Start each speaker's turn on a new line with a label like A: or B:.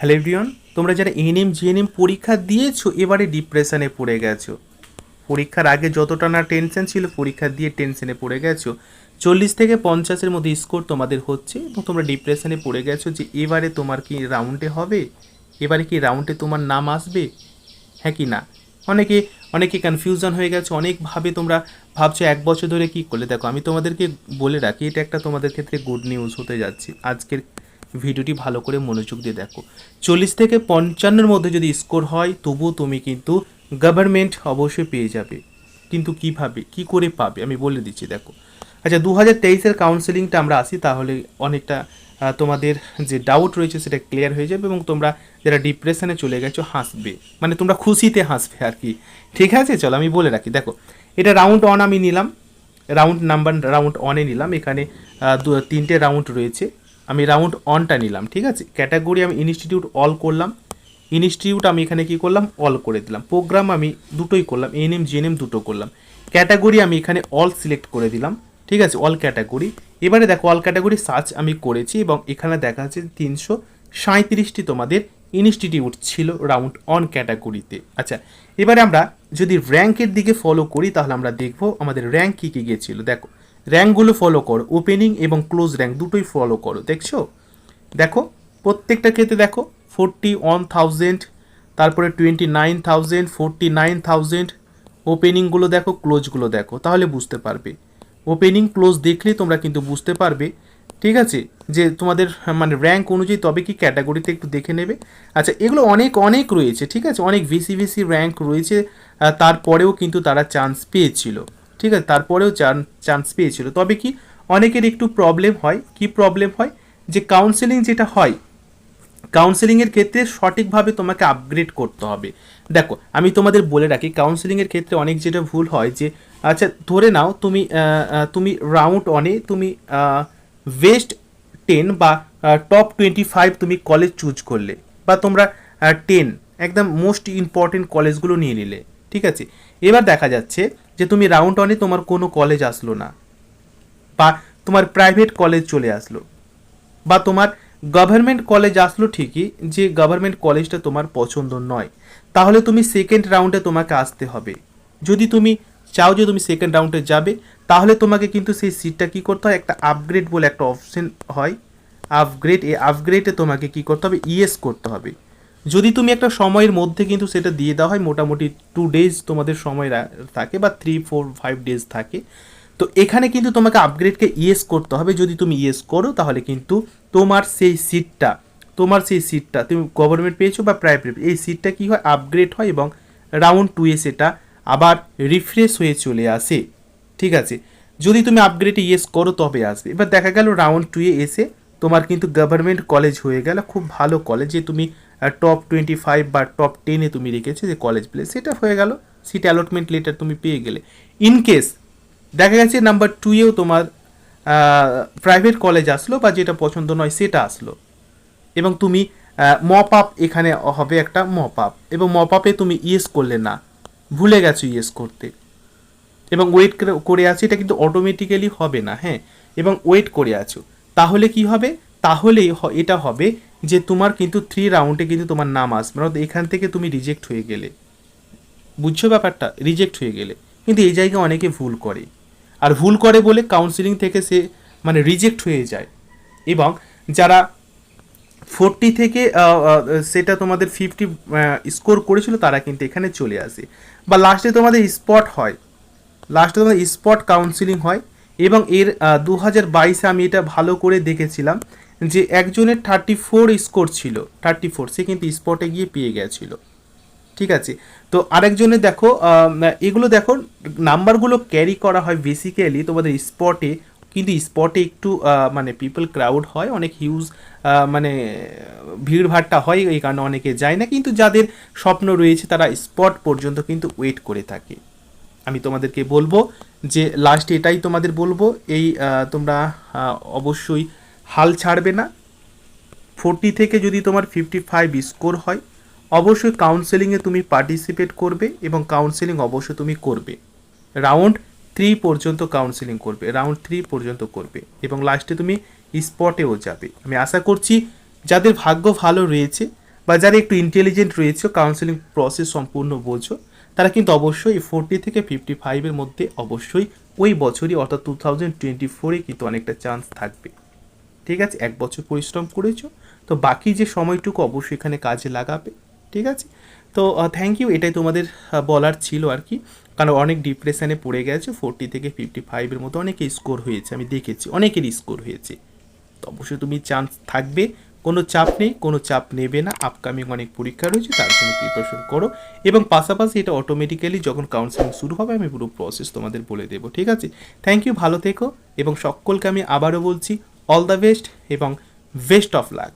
A: Hello everyone তোমরা যারা NM GNM পরীক্ষা দিয়েছ, এবারে ডিপ্রেশনে পড়ে গেছো। পরীক্ষার আগে যতটা না টেনশন ছিল, পরীক্ষা দিয়ে টেনশনে পড়ে গেছো। চল্লিশ থেকে পঞ্চাশের মধ্যে স্কোর তোমাদের হচ্ছে, এবং তোমরা ডিপ্রেশনে পড়ে গেছো যে, এবারে তোমার কি রাউন্ডে হবে? এবারে কি রাউন্ডে তোমার নাম আসবে? হ্যাঁ কি না? অনেকে অনেকে কনফিউশন হয়ে গেছে, অনেকভাবে তোমরা ভাবছ এক বছর ধরে কি করলে? দেখো, আমি তোমাদেরকে বলে রাখি, এটা একটা তোমাদের ক্ষেত্রে গুড নিউজ হতে যাচ্ছে। আজকের ভিডিওটি ভালো করে মনোযোগ দিয়ে দেখো। চল্লিশ থেকে পঞ্চান্নর মধ্যে যদি স্কোর হয়, তবুও তুমি কিন্তু গভর্নমেন্ট অবশ্যই পেয়ে যাবে। কিন্তু কীভাবে? কি করে পাবে? আমি বলে দিচ্ছি, দেখো। আচ্ছা দু হাজার তেইশের কাউন্সেলিংটা আমরা আসি, তাহলে অনেকটা তোমাদের যে ডাউট রয়েছে সেটা ক্লিয়ার হয়ে যাবে এবং তোমরা যারা ডিপ্রেশনে চলে গেছো, হাসবে। মানে তোমরা খুশিতে হাসবে আর কি। ঠিক আছে? চলো, আমি বলে রাখি। দেখো, এটা রাউন্ড অন আমি নিলাম। রাউন্ড নাম্বার রাউন্ড অনে নিলাম। এখানে তিনটে রাউন্ড রয়েছে। আমি রাউন্ড অনটা নিলাম, ঠিক আছে? ক্যাটাগরি আমি ইনস্টিটিউট অল করলাম। ইনস্টিটিউট আমি এখানে কি করলাম? অল করে দিলাম। প্রোগ্রাম আমি দুটোই করলাম এনএম জিএনএম দুটো করলাম। ক্যাটাগরি আমি এখানে অল সিলেক্ট করে দিলাম, ঠিক আছে? অল ক্যাটাগরি এবারে দেখো অল ক্যাটাগরি সার্চ আমি করেছি এবং এখানে দেখা যাচ্ছে তিনশো সাঁত্রিশটি তোমাদের ইনস্টিটিউট ছিল রাউন্ড অন ক্যাটাগরিতে আচ্ছা এবারে আমরা যদি র্যাঙ্কের দিকে ফলো করি, তাহলে আমরা দেখব আমাদের র্যাঙ্ক কী কী গিয়েছিল দেখো র্যাঙ্কগুলো ফলো করো ওপেনিং এবং ক্লোজ র্যাঙ্ক দুটোই ফলো করো, দেখছ? দেখো, প্রত্যেকটা ক্ষেত্রে দেখো ফোরটি ওয়ান থাউজেন্ড তারপরে twenty nine thousand forty nine thousand ওপেনিংগুলো দেখো ক্লোজগুলো দেখো, তাহলে বুঝতে পারবে। ওপেনিং ক্লোজ দেখলেই তোমরা কিন্তু বুঝতে পারবে, ঠিক আছে? যে তোমাদের মানে র্যাঙ্ক অনুযায়ী তবে কি ক্যাটাগরিতে একটু দেখে নেবে। আচ্ছা এগুলো অনেক অনেক রয়েছে, ঠিক আছে? অনেক বেশি বেশি র্যাঙ্ক রয়েছে তারপরেও কিন্তু তারা চান্স পেয়েছিল। ঠিক আছে, তারপরেও চান্স পেয়েছিল। তবে কি, অনেকের একটু প্রবলেম হয়। কি প্রবলেম হয়? যে কাউন্সেলিং যেটা হয় কাউন্সেলিংয়ের ক্ষেত্রে সঠিকভাবে তোমাকে আপগ্রেড করতে হবে। দেখো, আমি তোমাদের বলে রাখি কাউন্সেলিংয়ের ক্ষেত্রে অনেক যেটা ভুল হয় যে আচ্ছা ধরে নাও তুমি তুমি রাউন্ড অনে তুমি ওয়েস্ট টেন বা টপ টোয়েন্টি ফাইভ তুমি কলেজ চুজ করলে বা তোমরা টেন একদম মোস্ট ইম্পর্টেন্ট কলেজগুলো নিয়ে নিলে। ঠিক আছে? এবার দেখা যাচ্ছে যে তুমি রাউন্ড অনে তোমার কোনো কলেজ আসলো না, বা তোমার প্রাইভেট কলেজ চলে আসলো, বা তোমার গভর্নমেন্ট কলেজ আসলো ঠিকই, যে গভর্নমেন্ট কলেজটা তোমার পছন্দ নয়, তাহলে তুমি সেকেন্ড রাউন্ডে তোমাকে আসতে হবে। যদি তুমি চাও যে তুমি সেকেন্ড রাউন্ডে যাবে, তাহলে তোমাকে কিন্তু সেই সিটটা কী করতে হয়, একটা আপগ্রেড বলে একটা অপশন হয়। আপগ্রেড এই আপগ্রেডে তোমাকে কী করতে হবে ইএস করতে হবে। যদি তুমি একটা সময়ের মধ্যে কিন্তু সেটা দিয়ে দেওয়া হয়, মোটামুটি টু ডেজ তোমাদের সময় থাকে বা থ্রি ফোর ফাইভ ডেজ থাকে, তো এখানে কিন্তু তোমাকে আপগ্রেডকে ইয়েস করতে হবে। যদি তুমি ইয়েস করো, তাহলে কিন্তু তোমার সেই সিটটা তোমার সেই সিটটা তুমি গভর্নমেন্ট পেয়েছ বা প্রাইভেট এই সিটটা কি হয়? আপগ্রেড হয় এবং রাউন্ড টুয়ে সেটা আবার রিফ্রেশ হয়ে চলে আসে। ঠিক আছে? যদি তুমি আপগ্রেডে ইয়েস করো, তবে আসবে। এবার দেখা গেল রাউন্ড টুয়ে এসে তোমার কিন্তু গভর্নমেন্ট কলেজ হয়ে গেল। খুব ভালো কলেজ তুমি টপ টোয়েন্টি ফাইভ বা টপ টেনে তুমি রেখেছো যে কলেজ প্লেস সেটা হয়ে গেল। সিট অ্যালটমেন্ট লেটার তুমি পেয়ে গেলে। ইন কেস দেখা গেছে নাম্বার টুয়েও তোমার প্রাইভেট কলেজ আসলো বা যেটা পছন্দ নয় সেটা আসলো। এবং তুমি মপ আপ এখানে হবে একটা মপ আপ এবং মপ আপে তুমি ইয়েস করলে না। ভুলে গেছো ইয়েস করতে। এবং ওয়েট করে আছো, এটা কিন্তু অটোমেটিক্যালি হবে না হ্যাঁ? এবং ওয়েট করে আছো। তাহলে কি হবে? তাহলেই হ- এটা হবে যে তোমার কিন্তু থ্রি রাউন্ডে কিন্তু তোমার নাম আসবে। না অর্থাৎ এখান থেকে তুমি রিজেক্ট হয়ে গেলে। বুঝছ ব্যাপারটা? রিজেক্ট হয়ে গেলে। কিন্তু এই জায়গায় অনেকে ভুল করে। আর ভুল করে বলে কাউন্সিলিং থেকে সে মানে রিজেক্ট হয়ে যায়। এবং যারা ফোরটি থেকে সেটা তোমাদের ফিফটি স্কোর করেছিল, তারা কিন্তু এখানে চলে আসে। বা লাস্টে তোমাদের স্পট হয়। লাস্টে তোমাদের স্পট কাউন্সিলিং হয়। এবং এর দু হাজার বাইশে আমি এটা ভালো করে দেখেছিলাম। যে একজনের থার্টি ফোর স্কোর ছিল থার্টি ফোর সে কিন্তু স্পটে গিয়ে পেয়ে গেছিল। ঠিক আছে? তো আরেকজনে দেখো এগুলো দেখো, নাম্বারগুলো ক্যারি করা হয় বেসিক্যালি তোমাদের স্পটে কিন্তু স্পটে একটু মানে পিপল ক্রাউড হয়, অনেক হিউজ মানে ভিড়ভাড়টা হয়, এই কারণে অনেকে যায় না, কিন্তু যাদের স্বপ্ন রয়েছে তারা স্পট পর্যন্ত কিন্তু ওয়েট করে থাকে। আমি তোমাদেরকে বলব যে লাস্ট এটাই তোমাদের বলব, এই তোমরা অবশ্যই হাল ছাড়বে না। ফোরটি থেকে যদি তোমার ফিফটি ফাইভ স্কোর হয়, অবশ্যই কাউন্সেলিংয়ে তুমি পার্টিসিপেট করবে এবং কাউন্সেলিং অবশ্যই তুমি করবে। রাউন্ড থ্রি পর্যন্ত কাউন্সেলিং করবে রাউন্ড থ্রি পর্যন্ত করবে এবং লাস্টে তুমি স্পটেও যাবে। আমি আশা করছি যাদের ভাগ্য ভালো রয়েছে বা যারা একটু ইন্টেলিজেন্ট রয়েছে কাউন্সেলিং প্রসেস সম্পূর্ণ বোঝো, তারা কিন্তু অবশ্যই ফোরটি থেকে ফিফটি ফাইভের মধ্যে অবশ্যই ওই বছরই অর্থাৎ টু থাউজেন্ড টোয়েন্টি ফোরে কিন্তু অনেকটা চান্স থাকবে। ঠিক আছে, এক বছর পরিশ্রম করেছ, তো বাকি যে সময়টুকু অবশ্যই এখানে কাজে লাগাবে, ঠিক আছে? তো থ্যাংক ইউ এটাই তোমাদের বলার ছিল আর কি। কারণ অনেক ডিপ্রেশনে পড়ে গেছে ফোরটি থেকে ফিফটি ফাইভের মতো অনেকে স্কোর হয়েছে, আমি দেখেছি, অনেকেরই স্কোর হয়েছে। তো অবশ্যই তুমি চান্স থাকবে, কোনো চাপ নেই, কোনো চাপ নেবে না আপকামিং অনেক পরীক্ষা রয়েছে, তার জন্য প্রিপারেশন করো। এবং পাশাপাশি এটা অটোমেটিক্যালি যখন কাউন্সেলিং শুরু হবে, আমি পুরো প্রসেস তোমাদের বলে দেবো, ঠিক আছে? থ্যাংক ইউ ভালো থেকো, এবং সকলকে আমি আবারও বলছি অল দ্য বেস্ট এবং বেস্ট অফ লাক।